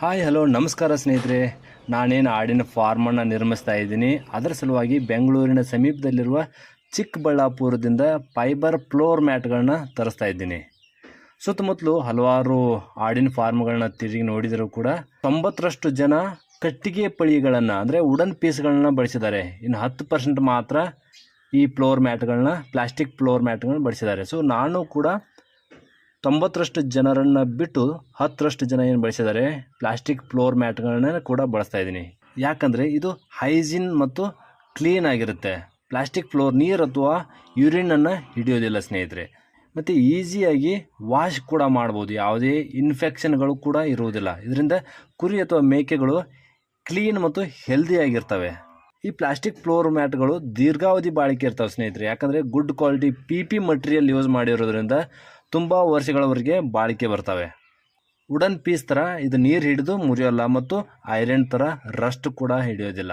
Hi, hello, ನಮಸ್ಕಾರ ಸ್ನೇಹಿತರೆ. ನಾನೇನು ಆಡಿನ ಫಾರ್ಮನ್ನು ನಿರ್ಮಿಸ್ತಾ ಇದ್ದೀನಿ. ಅದರ ಸಲುವಾಗಿ ಬೆಂಗಳೂರಿನ ಸಮೀಪದಲ್ಲಿರುವ ಚಿಕ್ಕಬಳ್ಳಾಪುರದಿಂದ ಫೈಬರ್ ಫ್ಲೋರ್ ಮ್ಯಾಟ್ಗಳನ್ನ ತರಿಸ್ತಾ ಇದ್ದೀನಿ. ಸುತ್ತಮುತ್ತಲು ಹಲವಾರು ಆಡಿನ ಫಾರ್ಮ್ಗಳನ್ನ ತಿರುಗಿ ನೋಡಿದರೂ ಕೂಡ ತೊಂಬತ್ತರಷ್ಟು ಜನ ಕಟ್ಟಿಗೆ ಪಳಿಗಳನ್ನು, ಅಂದರೆ ವುಡನ್ ಪೀಸ್ಗಳನ್ನ ಬಳಸಿದ್ದಾರೆ. ಇನ್ನು ಹತ್ತು ಪರ್ಸೆಂಟ್ ಮಾತ್ರ ಈ ಫ್ಲೋರ್ ಮ್ಯಾಟ್ಗಳನ್ನ ಪ್ಲಾಸ್ಟಿಕ್ ಫ್ಲೋರ್ ಮ್ಯಾಟ್ಗಳನ್ನ ಬಳಸಿದ್ದಾರೆ. ಸೊ ನಾನು ಕೂಡ ತೊಂಬತ್ತರಷ್ಟು ಜನರನ್ನು ಬಿಟ್ಟು ಹತ್ತರಷ್ಟು ಜನ ಏನು ಬಳಸಿದ್ದಾರೆ? ಪ್ಲಾಸ್ಟಿಕ್ ಫ್ಲೋರ್ ಮ್ಯಾಟ್ಗಳನ್ನ ಕೂಡ ಬಳಸ್ತಾ ಇದ್ದೀನಿ. ಯಾಕಂದರೆ ಇದು ಹೈಜಿನ್ ಮತ್ತು ಕ್ಲೀನ್ ಆಗಿರುತ್ತೆ. ಪ್ಲಾಸ್ಟಿಕ್ ಫ್ಲೋರ್ ನೀರು ಅಥವಾ ಯೂರಿನನ್ನು ಹಿಡಿಯೋದಿಲ್ಲ ಸ್ನೇಹಿತರೆ. ಮತ್ತು ಈಸಿಯಾಗಿ ವಾಶ್ ಕೂಡ ಮಾಡ್ಬೋದು. ಯಾವುದೇ ಇನ್ಫೆಕ್ಷನ್ಗಳು ಕೂಡ ಇರುವುದಿಲ್ಲ. ಇದರಿಂದ ಕುರಿ ಅಥವಾ ಮೇಕೆಗಳು ಕ್ಲೀನ್ ಮತ್ತು ಹೆಲ್ದಿಯಾಗಿರ್ತವೆ ಈ ಪ್ಲಾಸ್ಟಿಕ್ ಫ್ಲೋರ್ ಮ್ಯಾಟ್ಗಳು ದೀರ್ಘಾವಧಿ ಬಾಳಿಕೆ ಇರ್ತವೆ ಸ್ನೇಹಿತರೆ. ಯಾಕಂದರೆ good quality P P material use ಮಾಡಿರೋದ್ರಿಂದ ತುಂಬ ವರ್ಷಗಳವರೆಗೆ ಬಾಳಿಕೆ ಬರ್ತವೆ. ವುಡನ್ ಪೀಸ್ ಥರ ಇದು ನೀರು ಹಿಡಿದು ಮುರಿಯೋಲ್ಲ ಮತ್ತು ಐರನ್ ಥರ ರಸ್ಟ್ ಕೂಡ ಹಿಡಿಯೋದಿಲ್ಲ.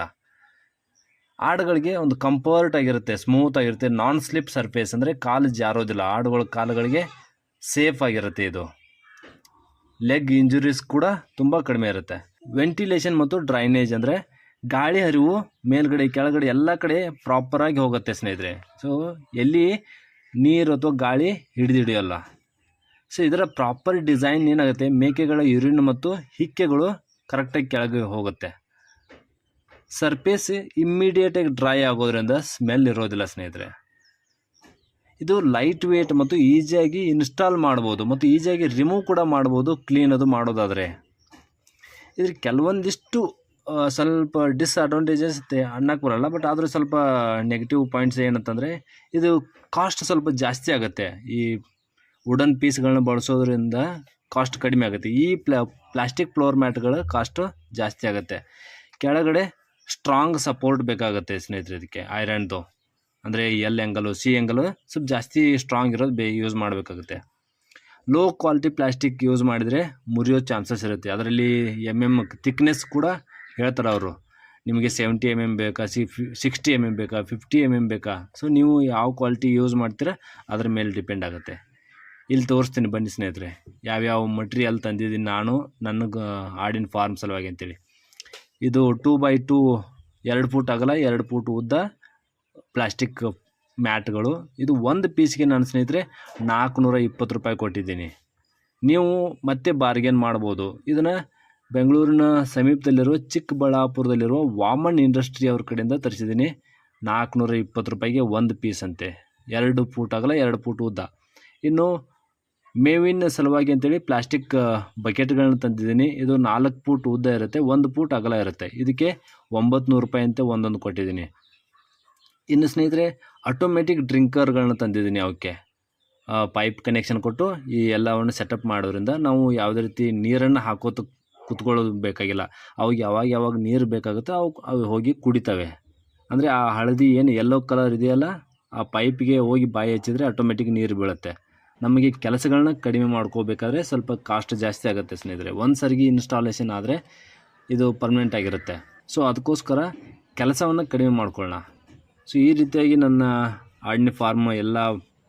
ಆಡುಗಳಿಗೆ ಒಂದು ಕಂಫರ್ಟ್ ಆಗಿರುತ್ತೆ, ಸ್ಮೂತ್ ಆಗಿರುತ್ತೆ, ನಾನ್ ಸ್ಲಿಪ್ ಸರ್ಫೇಸ್ ಅಂದರೆ ಕಾಲು ಜಾರೋದಿಲ್ಲ. ಆಡುಗಳ ಕಾಲುಗಳಿಗೆ ಸೇಫ್ ಆಗಿರುತ್ತೆ ಇದು. ಲೆಗ್ ಇಂಜುರೀಸ್ ಕೂಡ ತುಂಬ ಕಡಿಮೆ ಇರುತ್ತೆ. ವೆಂಟಿಲೇಷನ್ ಮತ್ತು ಡ್ರೈನೇಜ್ ಅಂದರೆ ಗಾಳಿ ಹರಿವು ಮೇಲ್ಗಡೆ, ಕೆಳಗಡೆ ಎಲ್ಲ ಕಡೆ ಪ್ರಾಪರಾಗಿ ಹೋಗುತ್ತೆ ಸ್ನೇಹಿತರೆ. ಸೊ ಎಲ್ಲಿ ನೀರು ಅಥವಾ ಗಾಳಿ ಹಿಡಿದಿಡಿಯೋಲ್ಲ. ಸೊ ಇದರ ಪ್ರಾಪರ್ ಡಿಸೈನ್ ಏನಾಗುತ್ತೆ? ಮೇಕೆಗಳ ಯುರಿನ್ ಮತ್ತು ಹಿಕ್ಕೆಗಳು ಕರೆಕ್ಟಾಗಿ ಕೆಳಗೆ ಹೋಗುತ್ತೆ. ಸರ್ಫೇಸ್ ಇಮ್ಮಿಡಿಯೇಟಾಗಿ ಡ್ರೈ ಆಗೋದ್ರಿಂದ ಸ್ಮೆಲ್ ಇರೋದಿಲ್ಲ ಸ್ನೇಹಿತರೆ. ಇದು ಲೈಟ್ ವೇಟ್ ಮತ್ತು ಈಸಿಯಾಗಿ ಇನ್ಸ್ಟಾಲ್ ಮಾಡ್ಬೋದು ಮತ್ತು ಈಸಿಯಾಗಿ ರಿಮೂವ್ ಕೂಡ ಮಾಡ್ಬೋದು ಕ್ಲೀನ್ ಅದು ಮಾಡೋದಾದರೆ. ಇದ್ರ ಕೆಲವೊಂದಿಷ್ಟು ಸ್ವಲ್ಪ ಡಿಸ್ಅಡ್ವಾಂಟೇಜಸ್ ಅನ್ನಕ್ಕೆ ಬರಲ್ಲ ಬಟ್ ಆದರೂ ಸ್ವಲ್ಪ ನೆಗೆಟಿವ್ ಪಾಯಿಂಟ್ಸ್ ಏನಂತಂದರೆ, ಇದು ಕಾಸ್ಟ್ ಸ್ವಲ್ಪ ಜಾಸ್ತಿ ಆಗುತ್ತೆ. ಈ ವುಡನ್ ಪೀಸ್ಗಳನ್ನ ಬಳಸೋದ್ರಿಂದ ಕಾಸ್ಟ್ ಕಡಿಮೆ ಆಗುತ್ತೆ. ಈ ಪ್ಲಾ ಪ್ಲಾಸ್ಟಿಕ್ ಫ್ಲೋರ್ ಮ್ಯಾಟ್ಗಳ ಕಾಸ್ಟು ಜಾಸ್ತಿ ಆಗುತ್ತೆ. ಕೆಳಗಡೆ ಸ್ಟ್ರಾಂಗ್ ಸಪೋರ್ಟ್ ಬೇಕಾಗುತ್ತೆ ಸ್ನೇಹಿತರೆ ಇದಕ್ಕೆ ಐರನ್ದು ಅಂದರೆ ಎಲ್ ಎಂಗಲು ಸಿ ಎಂಗಲು ಸ್ವಲ್ಪ ಜಾಸ್ತಿ ಸ್ಟ್ರಾಂಗ್ ಇರೋದು ಬೇ ಯೂಸ್ ಮಾಡಬೇಕಾಗುತ್ತೆ. ಲೋ ಕ್ವಾಲಿಟಿ ಪ್ಲಾಸ್ಟಿಕ್ ಯೂಸ್ ಮಾಡಿದರೆ ಮುರಿಯೋ ಚಾನ್ಸಸ್ ಇರುತ್ತೆ. ಅದರಲ್ಲಿ ಎಂ ಎಂ ಥಿಕ್ನೆಸ್ ಕೂಡ ಹೇಳ್ತಾರೆ ಅವರು, ನಿಮಗೆ ಸೆವೆಂಟಿ ಎಂ ಎಂ ಬೇಕಾ ಸಿ ಸಿಕ್ಸ್ಟಿ ಎಂ ಎಂ ಬೇಕಾ ಫಿಫ್ಟಿ ಎಂ ಎಂ ಬೇಕಾ? ಸೊ ನೀವು ಯಾವ ಕ್ವಾಲಿಟಿ ಯೂಸ್ ಮಾಡ್ತೀರಾ, ಅದ್ರ ಮೇಲೆ ಡಿಪೆಂಡ್ ಆಗುತ್ತೆ. ಇಲ್ಲಿ ತೋರಿಸ್ತೀನಿ ಬನ್ನಿ ಸ್ನೇಹಿತರೆ, ಯಾವ್ಯಾವ ಮಟೀರಿಯಲ್ ತಂದಿದ್ದೀನಿ ನಾನು ನನಗೆ ಆಡಿನ ಫಾರ್ಮ್ ಸಲುವಾಗಿ ಅಂತೇಳಿ. ಇದು ಟೂ ಬೈ ಟೂ ಎರಡು ಫೂಟ್ ಅಗಲ, ಎರಡು ಫೂಟ್ ಉದ್ದ ಪ್ಲಾಸ್ಟಿಕ್ ಮ್ಯಾಟ್ಗಳು ಇದು ಒಂದು ಪೀಸ್ಗೆ ನನ್ನ ಸ್ನೇಹಿತರೆ ನಾಲ್ಕುನೂರ ಇಪ್ಪತ್ತು ರೂಪಾಯಿ ಕೊಟ್ಟಿದ್ದೀನಿ. ನೀವು ಮತ್ತೆ ಬಾರ್ಗೇನ್ ಮಾಡ್ಬೋದು. ಇದನ್ನು ಬೆಂಗಳೂರಿನ ಸಮೀಪದಲ್ಲಿರುವ ಚಿಕ್ಕಬಳ್ಳಾಪುರದಲ್ಲಿರುವ ವಾಮನ್ ಇಂಡಸ್ಟ್ರಿ ಅವ್ರ ಕಡೆಯಿಂದ ತರಿಸಿದ್ದೀನಿ. ನಾಲ್ಕುನೂರ ಇಪ್ಪತ್ತು ರೂಪಾಯಿಗೆ ಒಂದು ಪೀಸ್ ಅಂತೆ. ಎರಡು ಫೂಟ್ ಅಗಲ, ಎರಡು ಫೂಟ್ ಉದ್ದ. ಇನ್ನು ಮೇವಿನ ಸಲುವಾಗಿ ಅಂತೇಳಿ ಪ್ಲಾಸ್ಟಿಕ್ ಬಕೆಟ್ಗಳನ್ನ ತಂದಿದ್ದೀನಿ. ಇದು ನಾಲ್ಕು ಫೂಟ್ ಉದ್ದ ಇರುತ್ತೆ, ಒಂದು ಫೂಟ್ ಅಗಲ ಇರುತ್ತೆ. ಇದಕ್ಕೆ ಒಂಬತ್ತು ನೂರು ರೂಪಾಯಿ ಅಂತ ಒಂದೊಂದು ಕೊಟ್ಟಿದ್ದೀನಿ. ಇನ್ನು ಸ್ನೇಹಿತರೆ ಆಟೋಮೆಟಿಕ್ ಡ್ರಿಂಕರ್ಗಳನ್ನ ತಂದಿದ್ದೀನಿ ಅವಕ್ಕೆ. ಪೈಪ್ ಕನೆಕ್ಷನ್ ಕೊಟ್ಟು ಈ ಎಲ್ಲವನ್ನು ಸೆಟಪ್ ಮಾಡೋದ್ರಿಂದ ನಾವು ಯಾವುದೇ ರೀತಿ ನೀರನ್ನು ಹಾಕೋತ ಕುತ್ಕೊಳ್ಳೋದು ಬೇಕಾಗಿಲ್ಲ. ಅವಾಗ ಯಾವಾಗ ಯಾವಾಗ ನೀರು ಬೇಕಾಗುತ್ತೋ ಅವು ಅವು ಹೋಗಿ ಕುಡಿತವೆ. ಅಂದರೆ ಆ ಹಳದಿ ಏನು ಯೆಲ್ಲೋ ಕಲರ್ ಇದೆಯಲ್ಲ, ಆ ಪೈಪಿಗೆ ಹೋಗಿ ಬಾಯಿ ಹಚ್ಚಿದ್ರೆ ಆಟೋಮೆಟಿಕ್ ನೀರು ಬೀಳುತ್ತೆ. ನಮಗೆ ಕೆಲಸಗಳನ್ನ ಕಡಿಮೆ ಮಾಡ್ಕೋಬೇಕಾದ್ರೆ ಸ್ವಲ್ಪ ಕಾಸ್ಟ್ ಜಾಸ್ತಿ ಆಗುತ್ತೆ ಸ್ನೇಹಿತರೆ. ಒಂದು ಸರಿಗೆ ಇನ್ಸ್ಟಾಲೇಷನ್ ಆದರೆ ಇದು ಪರ್ಮನೆಂಟ್ ಆಗಿರುತ್ತೆ. ಸೊ ಅದಕ್ಕೋಸ್ಕರ ಕೆಲಸವನ್ನು ಕಡಿಮೆ ಮಾಡ್ಕೊಳ್ಳೋಣ. ಸೊ ಈ ರೀತಿಯಾಗಿ ನನ್ನ ಆಡಿನ ಫಾರ್ಮ್ ಎಲ್ಲ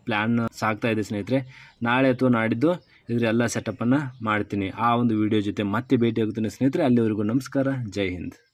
ಪ್ಲ್ಯಾನ್ ಸಾಕ್ತಾಯಿದೆ ಸ್ನೇಹಿತರೆ. ನಾಳೆ ಅಥವಾ ನಾಡಿದ್ದು ಇದರೆಲ್ಲ ಸೆಟಪ್ಪನ್ನು ಮಾಡ್ತೀನಿ. ಆ ಒಂದು ವಿಡಿಯೋ ಜೊತೆ ಮತ್ತೆ ಭೇಟಿ ಆಗುತ್ತೇನೆ ಸ್ನೇಹಿತರೆ, ಅಲ್ಲಿವರೆಗೂ ನಮಸ್ಕಾರ. ಜೈ ಹಿಂದ್.